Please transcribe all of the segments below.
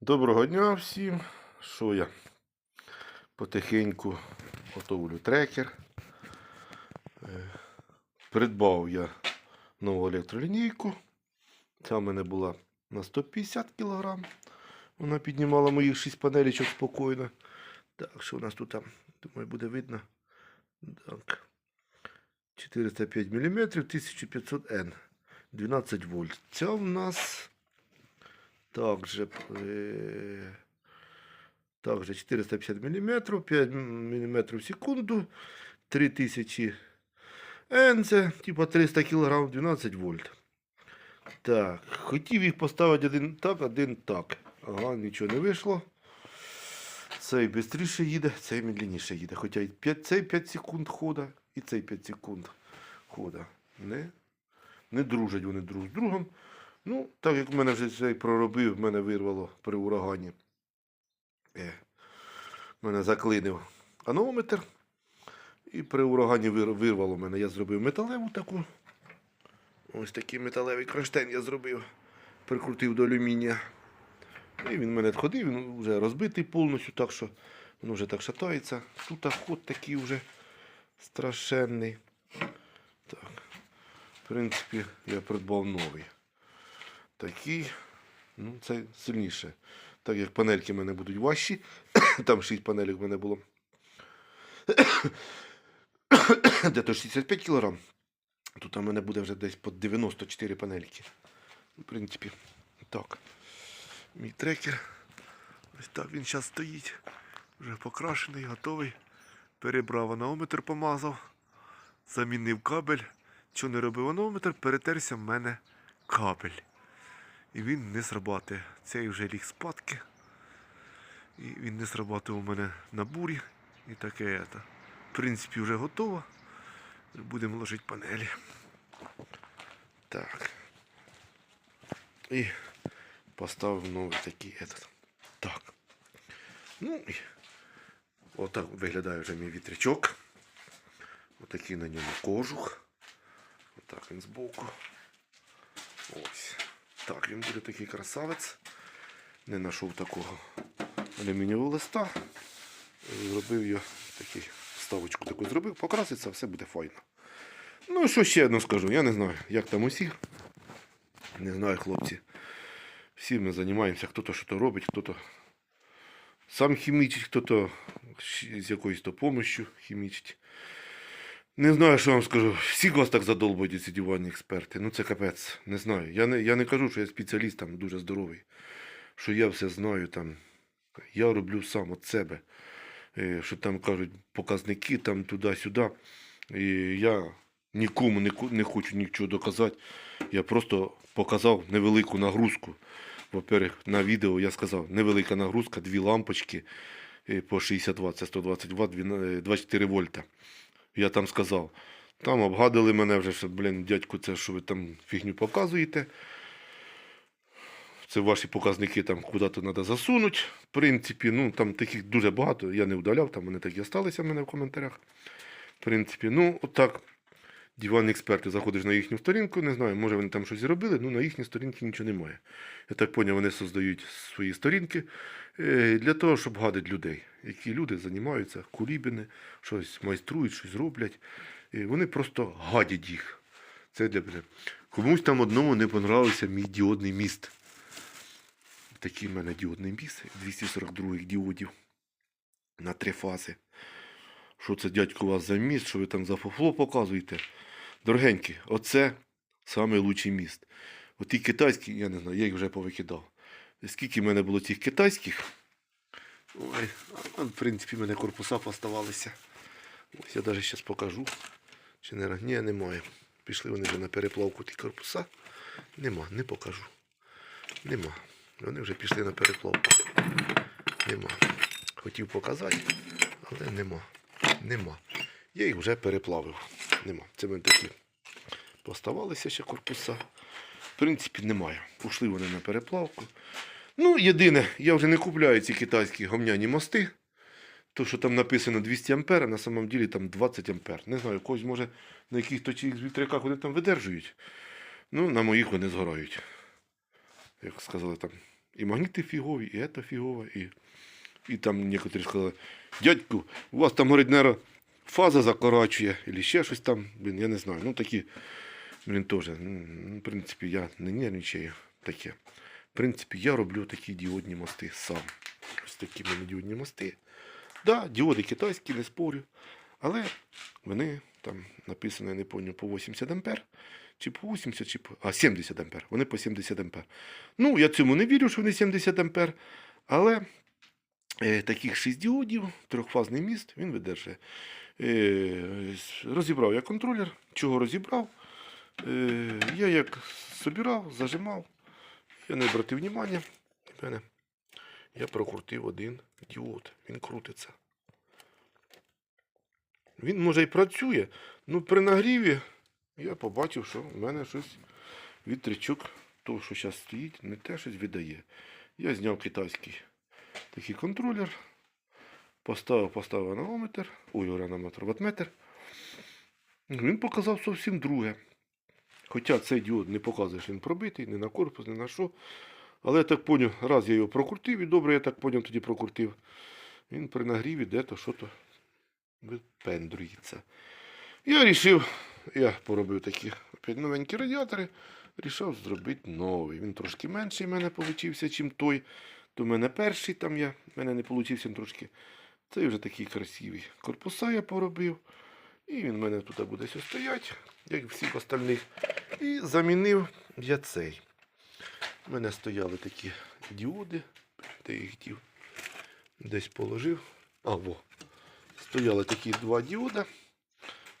Доброго дня всім. Що я потихеньку готовлю трекер. Е, Придбав я нову електролінійку. Ця в мене була на 150 кг. Вона піднімала моїх 6 панелічок спокійно. Так, що у нас тут? Думаю, буде видно. Так. 405 мм, 1500 N. 12 вольт. Ця в нас также, также 450 мм, 5 мм в секунду, 3000 N, це типа 300 кг, 12 вольт. Так, хотів їх поставити один так, один так. Ага, нічого не вийшло. Цей швидше їде, цей медленніше їде. Хоча і 5, цей 5 секунд хода, і цей 5 секунд хода. Не, не дружать вони друг з другом. Ну, так як в мене вже цей проробив, мене вирвало при урагані. Е, мене заклинив анометр. І при урагані вирвало мене. Я зробив металеву таку. Ось такий металевий кронштейн я зробив. Прикрутив до алюмінія. І він мене ходив, він вже розбитий повністю, так що він вже так шатається. Тут ход такий вже страшенний. Так. В принципі, я придбав новий. Такий, ну, це сильніше. Так як панельки в мене будуть важчі. Там 6 панелек в мене було. Де-то 65 кг. Тут у мене буде вже десь по 94 панельки. В принципі, так. Мій трекер. Ось так він зараз стоїть. Вже покрашений, готовий. Перебрав анаометр, помазав. Замінив кабель. Що не робив анаометр, перетерся в мене кабель. І він не срабатує. Цей вже ліг спадки. І він не срабатує у мене на бурі. І таке. ето. В принципі, вже готово. Будемо ложити панелі. Так. І поставив новий такий этот. Так. Ну і отак виглядає вже мій вітрячок. Отакий на ньому кожух. Отак він збоку. Так, він буде такий красавець. Не знайшов такого алюмінієвого листа. Зробив його такий вставочку таку зробив, покраситься, все буде файно. Ну що ще одно скажу, я не знаю, як там усі. Не знаю, хлопці. Всі ми займаємося, хто-то що то робить, хто-то сам хімічить, хто-то з якоюсь то помощю хімічить. Не знаю, що вам скажу. Всі вас так задолбують ці диванні експерти. Ну це капець. Не знаю. Я не, я не кажу, що я спеціаліст там дуже здоровий. Що я все знаю там. Я роблю сам від себе. Е, Що там кажуть показники там туди-сюди. І я нікому не, не хочу нічого доказати. Я просто показав невелику нагрузку. Во-первых, на відео я сказав, невелика нагрузка, дві лампочки е, по 60 Вт, це 120 Вт, 24 вольта. Я там сказав. Там обгадили мене вже, що, блін, дядьку, це що ви там фігню показуєте. Це ваші показники там куди-то треба засунути. В принципі, ну там таких дуже багато. Я не вдаляв, там вони такі залишилися в мене в коментарях. В принципі, ну, отак. Диванні експерти, заходиш на їхню сторінку, не знаю, може вони там щось зробили, ну на їхній сторінці нічого немає. Я так зрозумів, вони создають свої сторінки е, для того, щоб гадити людей. Які люди займаються, кулібіни, щось майструють, щось роблять. І вони просто гадять їх. Це для мене. Комусь там одному не понравився мій діодний міст. Такий в мене діодний міст 242 діодів на три фази. Що це дядько вас за міст, що ви там за фуфло показуєте? Дорогенькі, оце лучший міст. От ті китайські, я не знаю, я їх вже повикидав. Скільки в мене було цих китайських? Ой, в принципі, в мене корпуса поставалися. Ось я навіть зараз покажу. Чи не Ні, немає. Пішли вони вже на переплавку ті корпуса. Нема, не покажу. Нема. Вони вже пішли на переплавку. Нема. Хотів показати, але нема. Нема. Я їх вже переплавив. Нема. Це мене такі поставалися ще корпуса. В принципі, немає. Ушли вони на переплавку. Ну, єдине, я вже не купляю ці китайські гомняні мости. То, що там написано 200 ампер, а на самом ділі там 20 ампер. Не знаю, когось може на яких то чи вітряках вони там видержують. Ну, на моїх вони згорають. Як сказали там, І магніти фігові, і ето фігове, і, і там некоторі сказали, дядьку, у вас там говорить, наверное, фаза закорачує, або ще щось там, блін, я не знаю. Ну такі, блін, теж. Ну, в принципі, я не нервничаю таке. В принципі, я роблю такі діодні мости сам. Ось такі в мене діодні мости. Да, діоди китайські, не спорю. Але вони там написано, я не пам'ятаю, по 80 ампер, чи по 80, чи по. А, 70 ампер. Вони по 70 ампер. Ну, я цьому не вірю, що вони 70 ампер. Але таких 6 діодів, трьохфазний міст, він видержує. Е, розібрав я контролер. Чого розібрав? Е, я як собирав, зажимав, я не обратив внимання. Я прокрутив один діод. Він крутиться. Він може і працює, ну при нагріві я побачив, що в мене щось вітрячок, то, що зараз стоїть, не те щось видає. Я зняв китайський такий контролер, поставив, поставив аналометр, ой, аналометр, ватметр. Він показав зовсім друге. Хоча цей діод не показує, що він пробитий, ні на корпус, ні на що. Але я так поняв, раз я його прокрутив, і добре, я так поняв, тоді прокрутив. Він при нагріві де-то що-то випендрюється. Я вирішив, я поробив такі новенькі радіатори, рішив зробити новий. Він трошки менший в мене получився, чим той. То в мене перший там я, в мене не він трошки. Цей вже такий красивий. Корпуса я поробив. І він в мене тут буде стояти, як і всіх остальних. І замінив я цей. У мене стояли такі діоди, де я їх хотів десь положив. А, во. Стояли такі два діода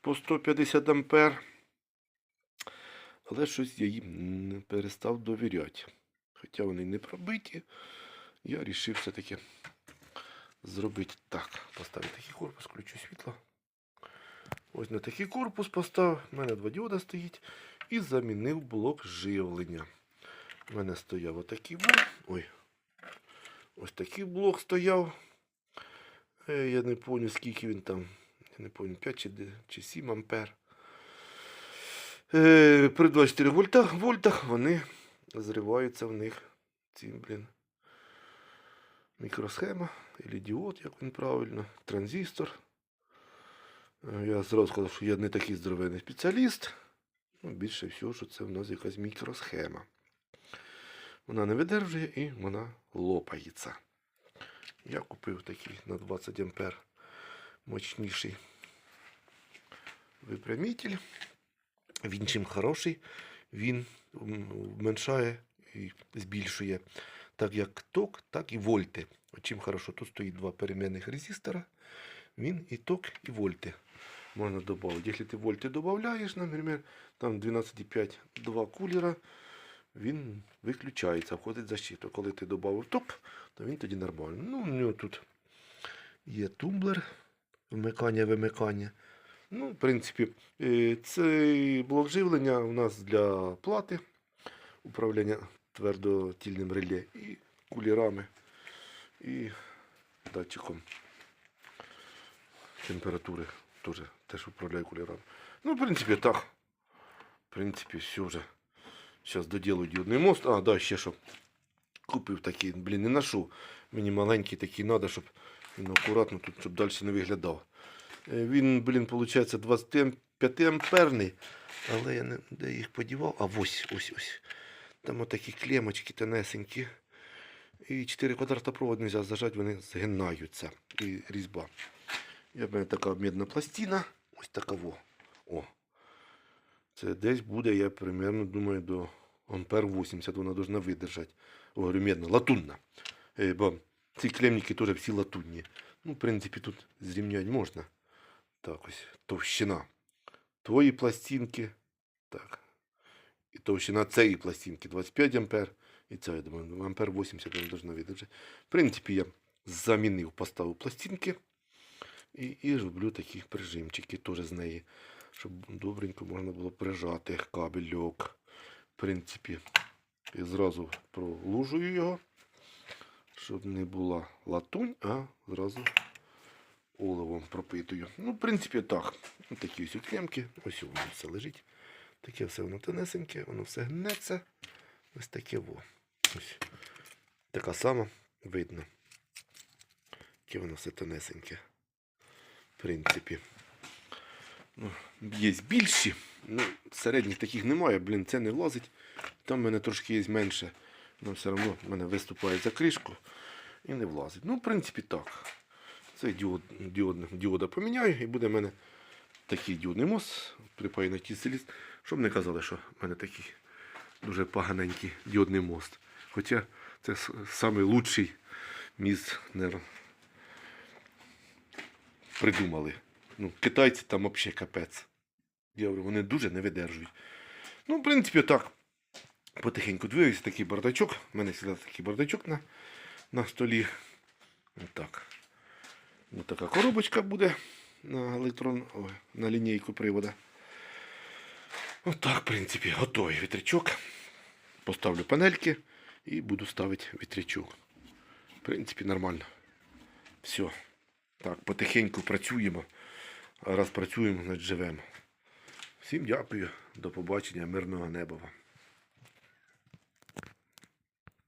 по 150 ампер. Але щось я їм не перестав довіряти. Хоча вони не пробиті, я вирішив все-таки зробити так. Поставити такий корпус, включу світло. Ось на такий корпус поставив. У мене два діода стоїть. І замінив блок живлення. У мене стояв отакий блок. Ой. Ось такий блок стояв. Е, Я не пам'ятаю, скільки він там. Я не пам'ятаю, 5 чи, чи 7 ампер. Е, При 24 вольтах, вольтах вони зриваються в них. Ці, блін. Мікросхема, або діод, як він правильно, транзистор. Е, Я зразу сказав, що я не такий здоровенний спеціаліст. Ну, більше всього, що це в нас якась мікросхема. Вона не видержує і вона лопається. Я купив такий на 20 ампер мощніший випрямитель. Він чим хороший, він вменшає і збільшує так як ток, так і вольти. Чим хорошо, тут стоїть два перемінних резистора. Він і ток, і вольти можна додати. Якщо ти вольти додаєш, наприклад, там 12,5 два кулера, він виключається, входить в защиту. Коли ти додав ток, то він тоді нормально. Ну, у нього тут є тумблер, вмикання, вимикання. Ну, в принципі, е, цей блок живлення у нас для плати, управління твердотільним реле і кулерами, і датчиком температури теж, теж управляю кулерами. Ну, в принципі, так. В принципі, все вже. Зараз доділю діодний мост. А, да, ще щоб купив такий, блін, не ношу. Мені маленький такий треба, щоб він акуратно тут, щоб далі не виглядав. Е, Він, блін, виходить 25 амперний. Але я не де їх подівав. А ось, ось, ось. Там отакі клемочки тонесенькі. І 4 квадрата провод не можна зажати, вони згинаються. І різьба. Я в така медна пластина. Ось така во. О. Це десь буде, я примерно думаю, до ампер 80 вона должна видержати. Говорю, медна, латунна. Е, бо ці клемники теж всі латунні. Ну, в принципі, тут зрівняти можна. Так, ось товщина. Твої пластинки. Так. І товщина цієї пластинки 25 ампер. І ця, я думаю, ампер 80 вона должна видержати. В принципі, я замінив, поставив пластинки. І, і роблю такі прижимчики теж з неї, щоб добренько можна було прижати кабельок. В принципі, і зразу пролужую його, щоб не була латунь, а зразу оливом пропитую. Ну, в принципі, так. Ось такі ось клемки. Ось воно все лежить. Таке все воно тонесеньке, воно все гнеться. Ось таке во. Ось. Така сама, видно. Яке воно все тонесеньке. В принципі. Ну, є більші. Ну, середніх таких немає, блін, це не влазить. Там в мене трошки є менше. але все одно в мене виступає за кришку і не влазить. Ну, в принципі, так. Цей діод, діод, діода поміняю і буде в мене такий діодний мост припаяний на ті щоб не казали, що в мене такий дуже поганенький діодний мост. Хоча це самий міст не придумали. Ну, китайці там взагалі капець. Я говорю, вони дуже не видержують. Ну, в принципі, так. Потихеньку двигаюся такий бардачок. У мене завжди такий бардачок на, на столі. Отак. Ось така коробочка буде на електрон, на лінійку привода. Отак, в принципі, готовий вітрячок. Поставлю панельки і буду ставити вітрячок. В принципі, нормально. Все. Так, потихеньку працюємо. Раз працюємо, значить живемо. Всім дякую. До побачення, мирного неба вам.